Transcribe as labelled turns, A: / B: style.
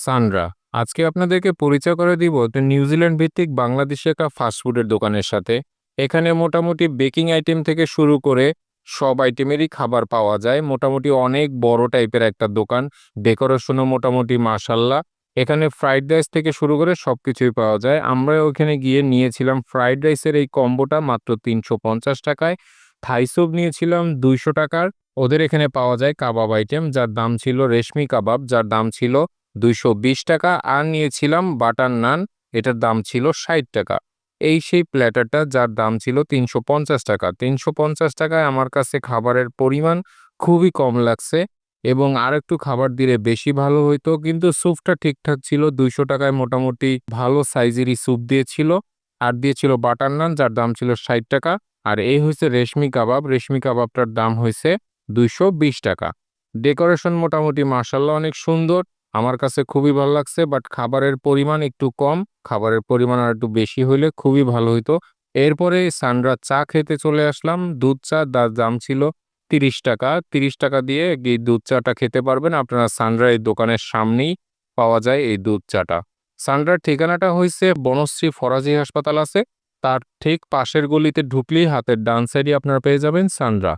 A: সানরা আজকে আপনাদেরকে পরিচয় করে দিব একটা নিউজিল্যান্ড ভিত্তিক বাংলাদেশে একটা ফাস্টফুডের দোকানের সাথে। এখানে মোটামুটি বেকিং আইটেম থেকে শুরু করে সব আইটেমেরই খাবার পাওয়া যায়। মোটামুটি অনেক বড় টাইপের একটা দোকান। ডেকোরেশনও মোটামুটি মাশাল্লাহ এখানে ফ্রাইড রাইস থেকে শুরু করে সব কিছুই পাওয়া যায়। আমরা ওখানে গিয়ে নিয়েছিলাম ফ্রাইড রাইসের এই কম্বোটা মাত্র তিনশো পঞ্চাশ টাকায়। থাই স্যুপ নিয়েছিলাম দুইশো টাকার। ওদের এখানে পাওয়া যায় কাবাব আইটেম যার দাম ছিল রেশমি কাবাব, যার দাম ছিল দুইশো বিশ টাকা, আর নিয়েছিলাম বাটার নান, এটার দাম ছিল ষাট টাকা। এই সেই প্ল্যাটারটা যার দাম ছিল তিনশো পঞ্চাশ টাকা। তিনশো পঞ্চাশ টাকায় আমার কাছে খাবারের পরিমাণ খুবই কম লাগছে এবং আর একটু খাবার দিলে বেশি ভালো হইতো, কিন্তু স্যুপটা ঠিকঠাক ছিল, দুইশো টাকায় মোটামুটি ভালো সাইজেরই স্যুপ দিয়েছিল, আর দিয়েছিল বাটার নান, যার দাম ছিল ষাট টাকা, আর এই হয়েছে রেশমি কাবাব। রেশমি কাবাবটার দাম হয়েছে দুইশো বিশ টাকা। ডেকোরেশন মোটামুটি মার্শাল্লাহ অনেক সুন্দর আমার কাছে খুবই ভালো লাগছে বাট খাবারের পরিমাণ একটু কম। খাবারের পরিমাণ আর একটু বেশি হইলে খুবই ভালো হইতো। এরপরে সানরা চা খেতে চলে আসলাম। দুধ চা যার দাম ছিল তিরিশ টাকা। তিরিশ টাকা দিয়ে এই দুধ চাটা খেতে পারবেন। আপনারা সানরা এই দোকানের সামনেই পাওয়া যায় এই দুধ চাটা। সানরার ঠিকানাটা হয়েছে বনশ্রী ফরাজি হাসপাতাল আছে। তার ঠিক পাশের গলিতে ঢুকলেই হাতের ডান সাইডে আপনারা পেয়ে যাবেন সানরা।